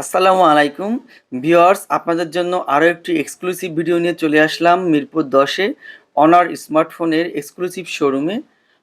আসসালামু আলাইকুম। ভিওয়ার্স আপনাদের জন্য আরও একটি এক্সক্লুসিভ ভিডিও নিয়ে চলে আসলাম মিরপুর দশে অনার স্মার্টফোনের এক্সক্লুসিভ শোরুমে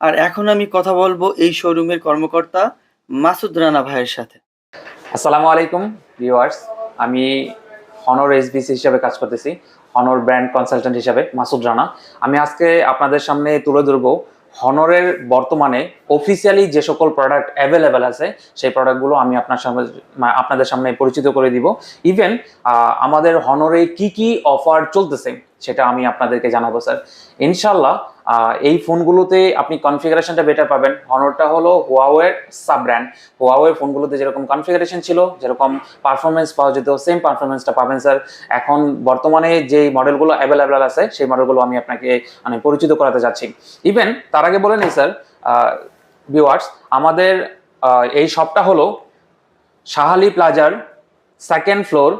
আর এখন আমি কথা বলব এই শোরুমের কর্মকর্তা মাসুদ রানা ভাইয়ের সাথে। আসসালামু আলাইকুম ভিওয়ার্স আমি হনর এসবিসি হিসাবে কাজ করতেছি হনর ব্র্যান্ড কনসালটেন্ট হিসাবে মাসুদ রানা। আমি আজকে আপনাদের সামনে তুলে ধরবো হনরের বর্তমানে অফিসিয়ালি যে সকল প্রোডাক্ট অ্যাভেলেবেল আছে, সেই প্রোডাক্টগুলো আমি আপনার সামনে আপনাদের সামনে পরিচিত করে দিব। ইভেন আমাদের হনরে কি কি অফার চলতেছে, সেটা আমি আপনাদেরকে জানাব স্যার ইনশাল্লাহ এই ফোনগুলোতে আপনি কনফিগারেশনটা বেটার পাবেন। হনরটা হলো হোয়াওয়ের সাব ব্র্যান্ড হোয়াওয়ের ফোনগুলোতে যেরকম কনফিগারেশন ছিল, যেরকম পারফরমেন্স পাওয়া যেত সেম পারফরমেন্সটা পাবেন স্যার এখন বর্তমানে যে মডেলগুলো অ্যাভেলেবেল আছে, সেই মডেলগুলো আমি আপনাকে মানে পরিচিত করাতে যাচ্ছি। ইভেন তার আগে বলে স্যার ভিউয়ার্স আমাদের এই শপটা হলো শাহালি প্লাজার সেকেন্ড ফ্লোর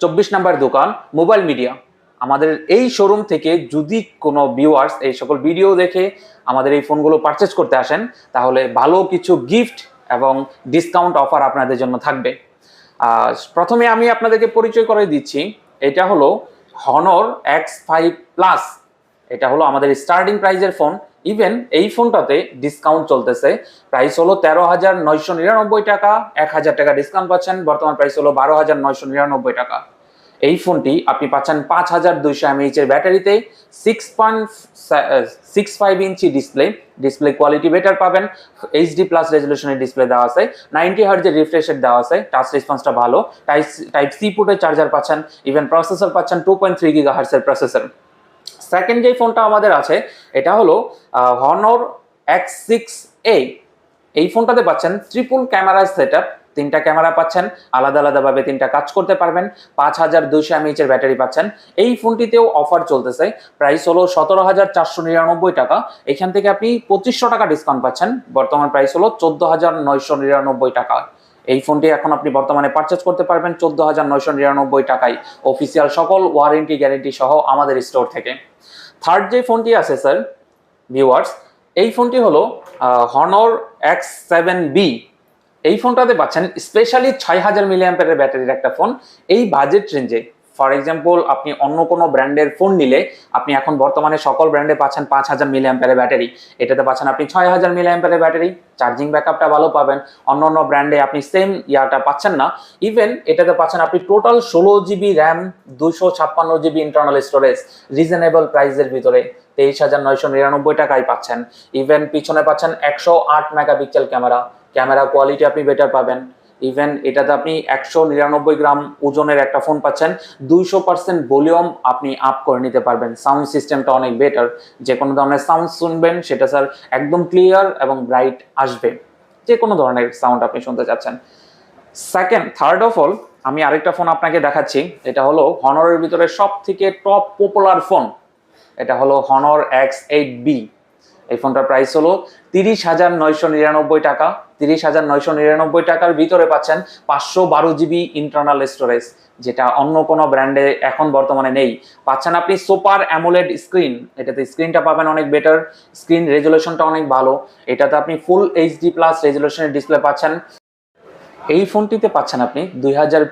চব্বিশ নাম্বার দোকান মোবাইল মিডিয়া আমাদের এই শোরুম থেকে যদি কোনো ভিউয়ার্স এই সকল ভিডিও দেখে আমাদের এই ফোনগুলো পারচেস করতে আসেন, তাহলে ভালো কিছু গিফট এবং ডিসকাউন্ট অফার আপনাদের জন্য থাকবে। প্রথমে আমি আপনাদেরকে পরিচয় করে দিচ্ছি। এটা হলো হনর এক্স ফাইভ প্লাস এটা হলো আমাদের স্টার্টিং প্রাইজের ফোন ইভেন এই ফোনটাতে ডিসকাউন্ট চলতেছে। প্রাইস হলো তেরো হাজার নয়শো নিরানব্বই টাকা, এক হাজার টাকা ডিসকাউন্ট পাচ্ছেন, বর্তমান প্রাইস হলো বারো হাজার নয়শো নিরানব্বই টাকা। এই ফোনটি আপনি পাচ্ছেন পাঁচ হাজার দুইশো এমএইচ এর ব্যাটারিতে six point six five inch display display quality better পাবেন। এইচডি প্লাস রেজলিউশনের ডিসপ্লে দেওয়া আছে নাইনটি হার্জের রিফ্রেশের দেওয়া আছে টাচ রেসপন্সটা ভালো। টাইপ টাইপ সি পুটের চার্জার পাচ্ছেন ইভেন প্রসেসর পাচ্ছেন টু পয়েন্ট থ্রি গিগা হার্সের প্রসেসর সেকেন্ড যে ফোনটা আমাদের আছে, এটা হলো হনর এক্স সিক্স এ এই ফোনটাতে পাচ্ছেন ট্রিপল ক্যামেরা সেট তিনটা ক্যামেরা পাচ্ছেন, আলাদা আলাদাভাবে তিনটা কাজ করতে পারবেন, পাঁচ হাজার দুইশো এমএইচ এর ব্যাটারি পাচ্ছেন। এই ফোনটিতেও অফার চলতেছে প্রাইস হলো সতেরো হাজার চারশো নিরানব্বই টাকা। এখান থেকে আপনি পঁচিশশো টাকা ডিসকাউন্ট পাচ্ছেন, বর্তমান প্রাইস হলো চোদ্দ হাজার নয়শো নিরানব্বই টাকা। এই ফোনটি এখন আপনি বর্তমানে পারচেজ করতে পারবেন চোদ্দ হাজার নয়শো নিরানব্বই টাকায়। অফিসিয়াল সকল ওয়ারেন্টি গ্যারেন্টি সহ আমাদের স্টোর থেকে। থার্ড যে ফোনটি আছে স্যার ভিউয়ার্স এই ফোনটি হলো হনর এক্স সেভেন বি এই ফোনটাতে পাচ্ছেন স্পেশালি ছয় হাজার মিলিয়াম্পের ব্যাটারির একটা ফোন এই বাজেট রেঞ্জে ফর এক্সাম্পল আপনি অন্য কোনো ব্র্যান্ডের ফোন নিলে আপনি এখন বর্তমানে সকল ব্র্যান্ডে পাচ্ছেন পাঁচ হাজার মিলিয়াম্পের ব্যাটারি। এটাতে পাচ্ছেন আপনি ছয় হাজার মিলিয়াম্পের ব্যাটারি। চার্জিং ব্যাকআপটা ভালো পাবেন। অন্য অন্য ব্র্যান্ডে আপনি সেম ইয়াটা পাচ্ছেন না। ইভেন এটাতে পাচ্ছেন আপনি টোটাল ষোলো জিবি র্যাম দুশো ছাপ্পান্ন জিবি ইন্টারনাল স্টোরেজ রিজনেবল প্রাইসের ভিতরে তেইশ হাজার নয়শো নিরানব্বই টাকায় পাচ্ছেন। ইভেন পিছনে পাচ্ছেন একশো আট মেগাপিক্সেল ক্যামেরা ক্যামেরা কোয়ালিটি আপনি বেটার পাবেন। ইভেন এটাতে আপনি একশো নিরানব্বই গ্রাম ওজনের একটা ফোন পাচ্ছেন। দুইশো পার্সেন্ট ভলিউম আপনি আপ করে নিতে পারবেন। সাউন্ড সিস্টেমটা অনেক বেটার যে কোনো ধরনের সাউন্ড শুনবেন, সেটা স্যার একদম ক্লিয়ার এবং ব্রাইট আসবে। যে কোনো ধরনের সাউন্ড আপনি শুনতে চাচ্ছেন। সেকেন্ড থার্ড অফ অল আমি আরেকটা ফোন আপনাকে দেখাচ্ছি। এটা হলো হনরের ভিতরে সব থেকে টপ পপুলার ফোন এটা হলো হনর এক্স এইট বি এই ফোনটার প্রাইস হলো তিরিশ হাজার নয়শো নিরানব্বই টাকা। তিরিশ হাজার নয়শো নিরানব্বই টাকার ভিতরে পাচ্ছেন পাঁচশো বারো জিবি ইন্টারনাল স্টোরেজ যেটা অন্য কোনো ব্র্যান্ডে এখন বর্তমানে নেই। পাচ্ছেন আপনি সুপার অ্যামোলেড স্ক্রিন এটাতে স্ক্রিনটা পাবেন অনেক বেটার স্ক্রিন রেজুলেশনটা অনেক ভালো। এটাতে আপনি ফুল এইচডি প্লাস রেজুলেশনের ডিসপ্লে পাচ্ছেন। এই ফোনটিতে পাচ্ছেন আপনি দুই হাজার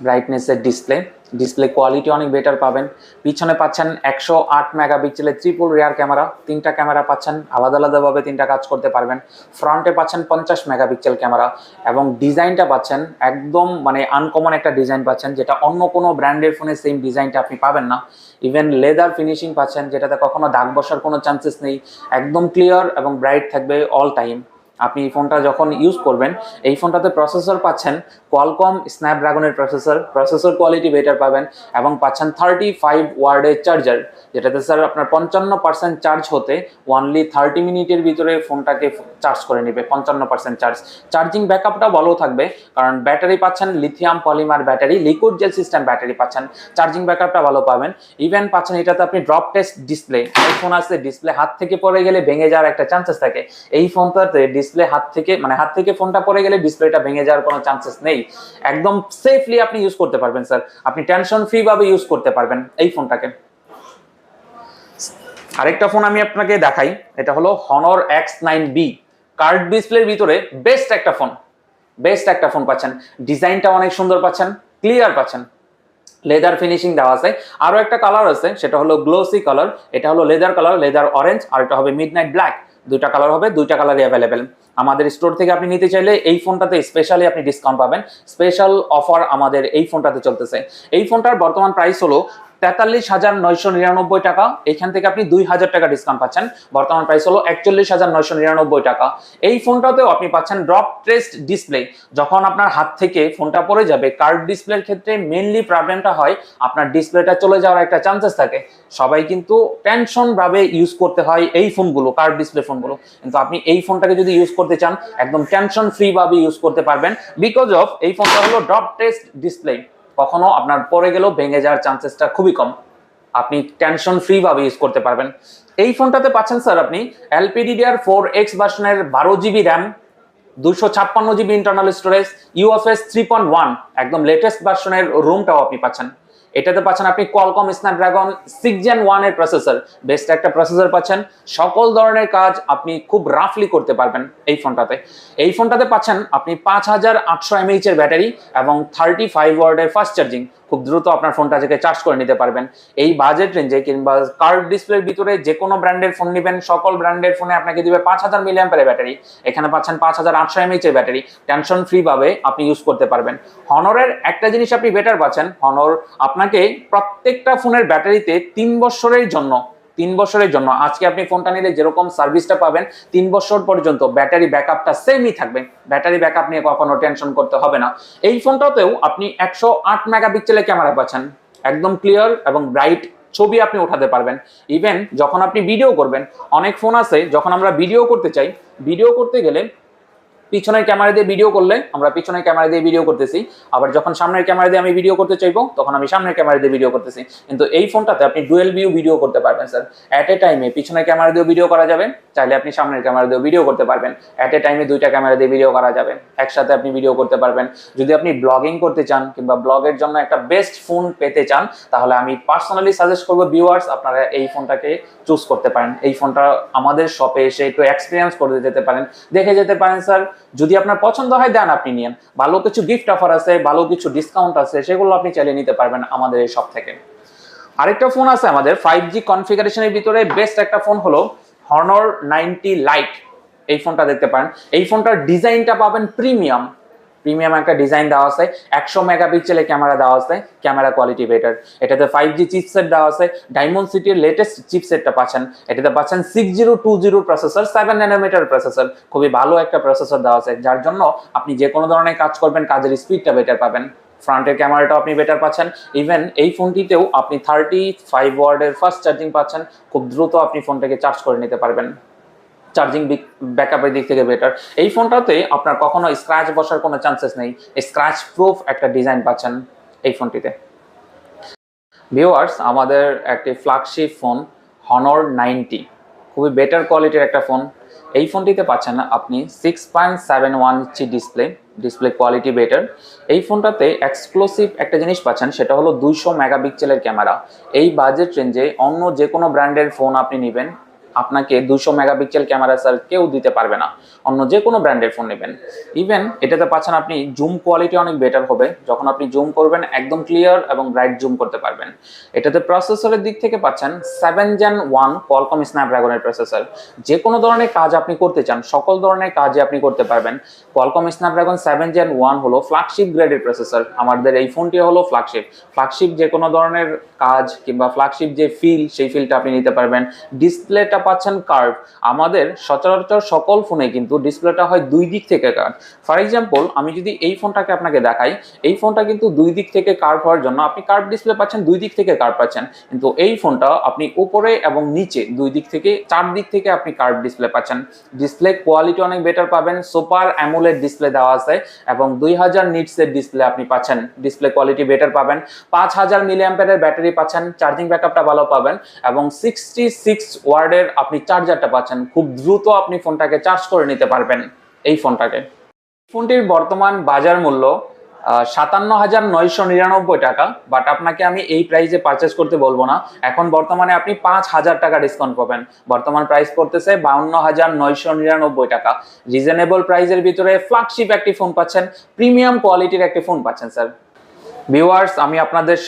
ব্রাইটনেসের ডিসপ্লে ডিসপ্লে কোয়ালিটি অনেক বেটার পাবেন। পিছনে পাচ্ছেন একশো আট মেগাপিক্সেলের ত্রিপুল রেয়ার ক্যামেরা তিনটা ক্যামেরা পাচ্ছেন, আলাদা আলাদাভাবে তিনটা কাজ করতে পারবেন। ফ্রন্টে পাচ্ছেন পঞ্চাশ মেগাপিক্সেল ক্যামেরা এবং ডিজাইনটা পাচ্ছেন একদম মানে আনকমন একটা ডিজাইন পাচ্ছেন, যেটা অন্য কোনো ব্র্যান্ডের ফোনে সেম ডিজাইনটা আপনি পাবেন না। ইভেন লেদার ফিনিশিং পাচ্ছেন, যেটাতে কখনো দাগ বসার কোনো চান্সেস নেই। একদম ক্লিয়ার এবং ব্রাইট থাকবে অল টাইম আপনি এই ফোনটা যখন ইউজ করবেন, এই ফোনটাতে প্রসেসর পাচ্ছেন কোয়ালকম স্ন্যাপড্রাগনের প্রসেসর প্রসেসর কোয়ালিটি বেটার পাবেন এবং পাচ্ছেন থার্টি ফাইভ ওয়ার্ডের চার্জার যেটাতে স্যার আপনার পঞ্চান্ন পার্সেন্ট চার্জ হতে ওয়ানলি থার্টি মিনিটের ভিতরে ফোনটাকে চার্জ করে নেবে, পঞ্চান্ন পার্সেন্ট চার্জ চার্জিং ব্যাকআপটা ভালো থাকবে, কারণ ব্যাটারি পাচ্ছেন lithium polymer battery liquid gel system battery পাচ্ছেন চার্জিং ব্যাকআপটা ভালো পাবেন। ইভেন পাচ্ছেন এটাতে আপনি ড্রপ টেস্ট ডিসপ্লে ফোন আছে ডিসপ্লে হাত থেকে পড়ে গেলে ভেঙে যাওয়ার একটা চান্সেস থাকে। এই ফোনটাতে ডিসপ্লে হাত থেকে মানে হাত থেকে ফোনটা পড়ে গেলে ডিসপ্লেটা ভেঙে যাওয়ার কোনো চান্সেস নেই। একদম সেফলি আপনি ইউজ করতে পারবেন স্যার আপনি টেনশন ফ্রি ভাবে ইউজ করতে পারবেন এই ফোনটাকে আরেকটা ফোন আমি আপনাকে দেখাই, এটা হলো Honor X nine B curved ডিসপ্লের ভিতরে বেস্ট একটা ফোন বেস্ট একটা ফোন পাচ্ছেন। ডিজাইনটা অনেক সুন্দর পাচ্ছেন ক্লিয়ার পাচ্ছেন। লেদার ফিনিশিং দেওয়া আছে। আরও একটা কালার আছে, সেটা হলো গ্লোসি কালার এটা হলো লেদার কালার লেদার অরেঞ্জ আর এটা হবে মিডনাইট ব্ল্যাক দুইটা কালার হবে, দুইটা কালারই অ্যাভেলেবেল আমাদের স্টোর থেকে আপনি নিতে চাইলে এই ফোনটাতে স্পেশালি আপনি ডিসকাউন্ট পাবেন। স্পেশাল অফার আমাদের এই ফোনটাতে চলতেছে। এই ফোনটার বর্তমান প্রাইস হলো তেতাল্লিশ হাজার নয়শো নিরানব্বই টাকা। এখান থেকে আপনি দুই হাজার টাকা ডিসকাউন্ট পাচ্ছেন। বর্তমান প্রাইস হলো একচল্লিশ হাজার নয়শো নিরানব্বই টাকা। এই ফোনটাতেও আপনি পাচ্ছেন ড্রপ টেস্ট ডিসপ্লে যখন আপনার হাত থেকে ফোনটা পড়ে যাবে কার্ড ডিসপ্লের ক্ষেত্রে মেনলি প্রবলেমটা হয়, আপনার ডিসপ্লেটা চলে যাওয়ার একটা চান্সেস থাকে। সবাই কিন্তু টেনশন ভাবে ইউজ করতে হয় এই ফোনগুলো কার্ড ডিসপ্লে ফোনগুলো। কিন্তু আপনি এই ফোনটাকে যদি ইউজ করতে চান, একদম টেনশন ফ্রি ভাবে ইউজ করতে পারবেন। বিকজ অফ এই ফোনটা হলো ড্রপ টেস্ট ডিসপ্লে কখনো আপনার পরে গেলেও ভেঙে যাওয়ার চান্সেসটা খুবই কম। আপনি টেনশন ফ্রি ভাবে ইউজ করতে পারবেন। এই ফোনটাতে পাচ্ছেন স্যার আপনি এলপিডিডিআর ফোর এক্স ভার্সনের বারো জিবি র্যাম দুশো ছাপ্পান্ন GB internal storage UFS three point one একদম লেটেস্ট ভার্সনের রুমটাও আপনি পাচ্ছেন। এটাতে পাচ্ছেন আপনি কলকম স্ন্যাপড্রাগন সিক্স জেন ওয়ানের প্রসেসর বেস্ট একটা প্রসেসর পাচ্ছেন। সকল ধরনের কাজ আপনি খুব রাফলি করতে পারবেন এই ফোনটাতে। এই ফোনটাতে পাচ্ছেন আপনি পাঁচ হাজার আটশো এমএইচ এর ব্যাটারি এবং থার্টি ফাইভ ওয়ার্ডের ফাস্ট চার্জিং খুব দ্রুত আপনার ফোনটা থেকে চার্জ করে নিতে পারবেন। এই বাজেট রেঞ্জে কিংবা কার্ড ডিসপ্লের ভিতরে যে কোনো ব্র্যান্ডের ফোন নেবেন, সকল ব্র্যান্ডের ফোনে আপনাকে দিবে পাঁচ হাজার মিলিয়াম্পের ব্যাটারি এখানে পাচ্ছেন পাঁচ হাজার আটশো এমএইচ এর ব্যাটারি টেনশন ফ্রি ভাবে আপনি ইউজ করতে পারবেন। হনরের একটা জিনিস আপনি বেটার পাচ্ছেন। হনর আপনাকে প্রত্যেকটা ফোনের ব্যাটারিতে তিন বছরের জন্য তিন বছরের জন্য। আজকে আপনি ফোনটা নিলে যেরকম সার্ভিসটা পাবেন, তিন বছর পর্যন্ত ব্যাটারি ব্যাকআপটা সেমই থাকবে। ব্যাটারি ব্যাকআপ নিয়ে কখনো টেনশন করতে হবে না। এই ফোনটাতেও আপনি একশো আট মেগাপিক্সেলের ক্যামেরা পাচ্ছেন। একদম ক্লিয়ার এবং ব্রাইট ছবি আপনি ওঠাতে পারবেন। ইভেন যখন আপনি ভিডিও করবেন, অনেক ফোন আছে, যখন আমরা ভিডিও করতে চাই ভিডিও করতে গেলে পিছনের ক্যামেরা দিয়ে ভিডিও করলে, আমরা পিছনের ক্যামেরা দিয়ে ভিডিও করতেছি, আবার যখন সামনের ক্যামেরা দিয়ে আমি ভিডিও করতে চাইব, তখন আমি সামনের ক্যামেরা দিয়ে ভিডিও করতেছি। কিন্তু এই ফোনটাতে আপনি ডুয়েল ভিউ ভিডিও করতে পারবেন স্যার অ্যাট এ টাইমে পিছনের ক্যামেরা দিয়েও ভিডিও করা যাবে, চাইলে আপনি সামনের ক্যামেরা দিয়েও ভিডিও করতে পারবেন। অ্যাট এ টাইমে দুইটা ক্যামেরা দিয়ে ভিডিও করা যাবে। একসাথে আপনি ভিডিও করতে পারবেন। যদি আপনি ব্লগিং করতে চান, কিংবা ব্লগের জন্য একটা বেস্ট ফোন পেতে চান, তাহলে আমি পার্সোনালি সাজেস্ট করব ভিউয়ার্স আপনারা এই ফোনটাকে চুজ করতে পারেন। এই ফোনটা আমাদের শপে এসে একটু এক্সপিরিয়েন্স করে যেতে পারেন। দেখে যেতে পারেন স্যার যদি আপনার পছন্দ হয়, দেন আপনি নিন ভালো কিছু গিফট অফার আছে, ভালো কিছু ডিসকাউন্ট আছে, সেগুলো আপনি চালিয়ে নিতে পারবেন আমাদের এই শপ থেকে। আরেকটা ফোন আছে আমাদের ফাইভ জি কনফিগারেশনের ভিতরে বেস্ট একটা ফোন হলো হর্নর নাইনটি লাইট এই ফোনটা দেখতে পারেন। এই ফোনটার ডিজাইনটা পাবেন প্রিমিয়াম প্রিমিয়াম একটা ডিজাইন দেওয়া আছে, একশো মেগাপিক্সেলের ক্যামেরা দেওয়া আছে ক্যামেরা কোয়ালিটি বেটার এটাতে ফাইভ জি চিপসেট দেওয়া আছে ডায়মন্ড সিটির লেটেস্ট চিপসেটটা পাচ্ছেন। এটাতে পাচ্ছেন six zero two zero processor seven nanometer processor খুবই ভালো একটা প্রসেসর দেওয়া আছে, যার জন্য আপনি যে কোনো ধরনের কাজ করবেন, কাজের স্পিডটা বেটার পাবেন। ফ্রন্টের ক্যামেরাটাও আপনি বেটার পাচ্ছেন। ইভেন এই ফোনটিতেও আপনি থার্টি ফাইভ ওয়ার্ডের ফার্স্ট চার্জিং পাচ্ছেন। খুব দ্রুত আপনি ফোনটাকে চার্জ করে নিতে পারবেন। চার্জিং ব্যাকআপের দিক থেকে বেটার এই ফোনটাতে আপনার কখনো স্ক্র্যাচ বসার কোনো চান্সেস নেই। স্ক্র্যাচ প্রুফ একটা ডিজাইন পাচ্ছেন এই ফোনটিতে। ভিউয়ার্স আমাদের একটি ফ্ল্যাগশিপ ফোন হনর নাইনটি খুবই বেটার কোয়ালিটির একটা ফোন এই ফোনটিতে পাচ্ছেন আপনি six point seven one inch display display quality better এই ফোনটাতে এক্সক্লুসিভ একটা জিনিস পাচ্ছেন, সেটা হলো দুইশো মেগাপিক্সেলের ক্যামেরা এই বাজেট রেঞ্জে অন্য যে কোনো ব্র্যান্ডের ফোন আপনি নেবেন। আপনাকে দুশো মেগাপিক্সেল ক্যামেরা স্যার কেউ দিতে পারবে না। অন্য যে কোনো ব্র্যান্ডের ফোন নেবেন। ইভেন এটাতে পাচ্ছেন আপনি জুম কোয়ালিটি অনেক বেটার হবে। যখন আপনি জুম করবেন, একদম ক্লিয়ার এবং ব্রাইট জুম করতে পারবেন। এটাতে প্রসেসরের দিক থেকে পাচ্ছেন সেভেন জেন ওয়ান কলকম স্ন্যাপড্রাগনের প্রসেসর যে কোনো ধরনের কাজ আপনি করতে চান, সকল ধরনের কাজে আপনি করতে পারবেন। Qualcomm Snapdragon seven Gen one হলো ফ্ল্যাগশিপ গ্রেডের প্রসেসর আমাদের এই ফোনটি হলো ফ্ল্যাগশিপ ফ্ল্যাগশিপ যে কোনো ধরনের কাজ কিংবা ফ্ল্যাগশিপ যে ফিল সেই ফিলটা আপনি নিতে পারবেন। ডিসপ্লেটা পাচ্ছেন কার্ভ আমাদের সচরাচর সকল ফোনে কিন্তু ডিসপ্লেটা হয় দুই দিক থেকে কার্ভ ফর এক্সাম্পল আমি যদি এই ফোনটাকে আপনাকে দেখাই, এই ফোনটা কিন্তু দুই দিক থেকে কার্ভ হওয়ার জন্য আপনি কার্ভ ডিসপ্লে পাচ্ছেন, দুই দিক থেকে কার্ভ পাচ্ছেন। কিন্তু এই ফোনটা আপনি উপরে এবং নিচে দুই দিক থেকে, চার দিক থেকে আপনি কার্ভ ডিসপ্লে পাচ্ছেন। ডিসপ্লে কোয়ালিটি অনেক বেটার পাবেন সুপার অ্যামুলেট ডিসপ্লে দেওয়া আছে এবং দুই হাজার নিটসের ডিসপ্লে আপনি পাচ্ছেন। ডিসপ্লে কোয়ালিটি বেটার পাবেন, পাঁচ হাজার মিলি ব্যাটারি পাচ্ছেন চার্জিং ব্যাকআপটা ভালো পাবেন এবং সিক্সটি সিক্স ওয়ার্ডের আপনি চার্জারটা পাচ্ছেন, খুব দ্রুত আপনি ফোনটাকে চার্জ করে নিতে পারবেন এই ফোনটাকে। ফোনটির বর্তমান বাজার মূল্য সাতান্ন হাজার নয়শো নিরানব্বই টাকা বাট আপনাকে আমি এই প্রাইসে পারচেস করতে বলব না। এখন বর্তমানে আপনি পাঁচ হাজার টাকা ডিসকাউন্ট পাবেন। বর্তমান প্রাইস পড়তেছে বাউন্ন হাজার নয়শো নিরানব্বই টাকা। রিজনেবল প্রাইসের ভিতরে ফ্ল্যাগশিপ একটি ফোন পাচ্ছেন প্রিমিয়াম কোয়ালিটির একটি ফোন পাচ্ছেন স্যার ভিউয়ার্স আমি আপনাদের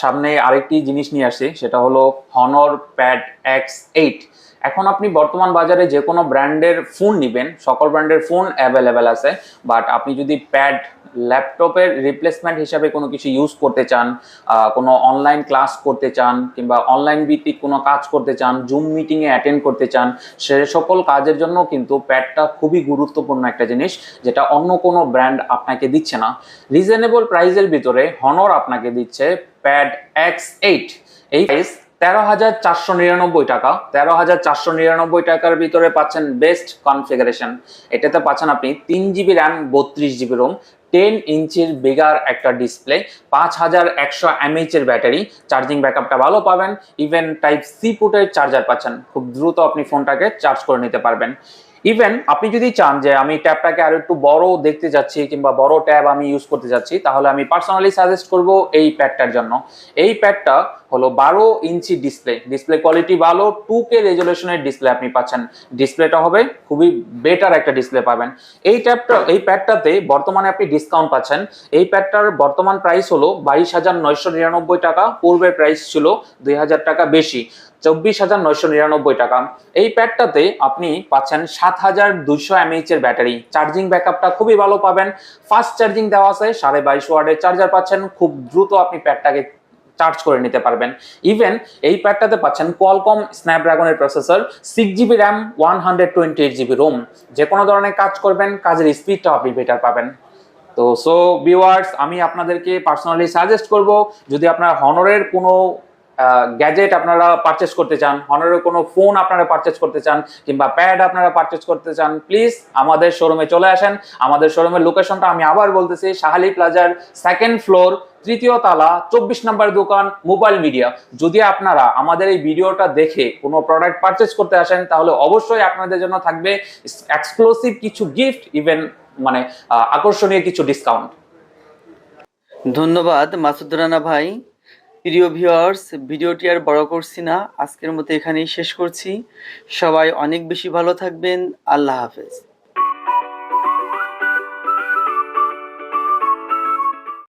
সামনে আরেকটি জিনিস নিয়ে আসি সেটা হলো হনর প্যাড এক্স এইট এখন আপনি বর্তমান বাজারে যে কোনো ব্র্যান্ডের ফোন নেবেন, সকল ব্র্যান্ডের ফোন অ্যাভেলেবেল আছে বাট আপনি যদি প্যাড ল্যাপটপের রিপ্লেসমেন্ট হিসাবে কোনো কিছু ইউজ করতে চান কোনো অনলাইন ক্লাস করতে চান, কিংবা অনলাইন ভিত্তিক কোনো কাজ করতে চান জুম মিটিংয়ে অ্যাটেন্ড করতে চান, সে সকল কাজের জন্য কিন্তু প্যাডটা খুবই গুরুত্বপূর্ণ একটা জিনিস, যেটা অন্য কোনো ব্র্যান্ড আপনাকে দিচ্ছে না। রিজনেবল প্রাইসের ভিতরে হনর আপনাকে দিচ্ছে প্যাড এক্স এইট এই প্রাইস তেরো হাজার চারশো নিরানব্বই টাকা। তেরো হাজার চারশো নিরানব্বই টাকার ভিতরে পাচ্ছেন বেস্ট কনফিগারেশন এটাতে পাচ্ছেন আপনি তিন জিবি র্যাম বত্রিশ জিবি রোম টেন ইঞ্চির বেগার একটা ডিসপ্লে পাঁচ হাজার একশো এমএইচ এর ব্যাটারি চার্জিং ব্যাকআপটা ভালো পাবেন। ইভেন টাইপ সি পুটের চার্জার পাচ্ছেন। খুব দ্রুত আপনি ফোনটাকে চার্জ করে নিতে পারবেন। ইভেন আপনি যদি চান যে আমি ট্যাবটাকে আরও একটু বড় দেখতে যাচ্ছি কিংবা বড় ট্যাব আমি ইউজ করতে যাচ্ছি, তাহলে আমি পার্সোনালি সাজেস্ট করব এই প্যাডটার জন্য। এই প্যাডটা হলো বারো ইঞ্চি ডিসপ্লে ডিসপ্লে কোয়ালিটি ভালো টু কে রেজলিউশনের ডিসপ্লে আপনি পাচ্ছেন। ডিসপ্লেটা হবে খুবই বেটার একটা ডিসপ্লে পাবেন। এই ট্যাবটা, এই প্যাডটাতে বর্তমানে আপনি ডিসকাউন্ট পাচ্ছেন। এই প্যাডটার বর্তমান প্রাইস হলো বাইশ হাজার নয়শো নিরানব্বই টাকা, পূর্বের প্রাইস ছিল দুই হাজার টাকা বেশি। চব্বিশ হাজার নয়শো নিরানব্বই টাকা। এই প্যাডটাতে আপনি পাচ্ছেন সাত হাজার দুইশো এমএইচ এর ব্যাটারি। চার্জিং ব্যাকআপটা খুবই ভালো পাবেন। ফাস্ট চার্জিং দেওয়া আছে, সাড়ে বাইশ ওয়ার্ডের চার্জার পাচ্ছেন। খুব দ্রুত আপনি প্যাডটাকে চার্জ করে নিতে পারবেন। ইভেন এই প্যাডটাতে পাচ্ছেন Qualcomm স্ন্যাপড্রাগনের processor six GB RAM one hundred twenty eight GB ROM যে কোনো ধরনের কাজ করবেন, কাজের স্পিডটা আপনি বেটার পাবেন। তো সো ভিউয়ার্স আমি আপনাদেরকে পার্সোনালি সাজেস্ট করব, যদি আপনার হনরের কোনো গ্যাজেট আপনারা পারচেস করতে চান হনরের কোনো ফোন আপনারা পারচেস করতে চান, কিংবা প্যাড আপনারা পারচেস করতে চান প্লিজ আমাদের শোরুমে চলে আসেন। আমাদের শোরুমের লোকেশনটা আমি আবার বলতেছি, শাহালি প্লাজার সেকেন্ড ফ্লোর তৃতীয় তালা, চব্বিশ নম্বর দোকান মোবাইল মিডিয়া যদি আপনারা আমাদের এই ভিডিওটা দেখে কোনো প্রোডাক্ট পারচেস করতে আসেন, তাহলে অবশ্যই আপনাদের জন্য থাকবে এক্সক্লুসিভ কিছু গিফট ইভেন মানে আকর্ষণীয় কিছু ডিসকাউন্ট ধন্যবাদ, মাসুদ রানা ভাই। প্রিয় ভিওয়ার্স ভিডিওটি আর বড় করছি না। আজকের মতো এখানেই শেষ করছি। সবাই অনেক বেশি ভালো থাকবেন। আল্লাহ হাফেজ।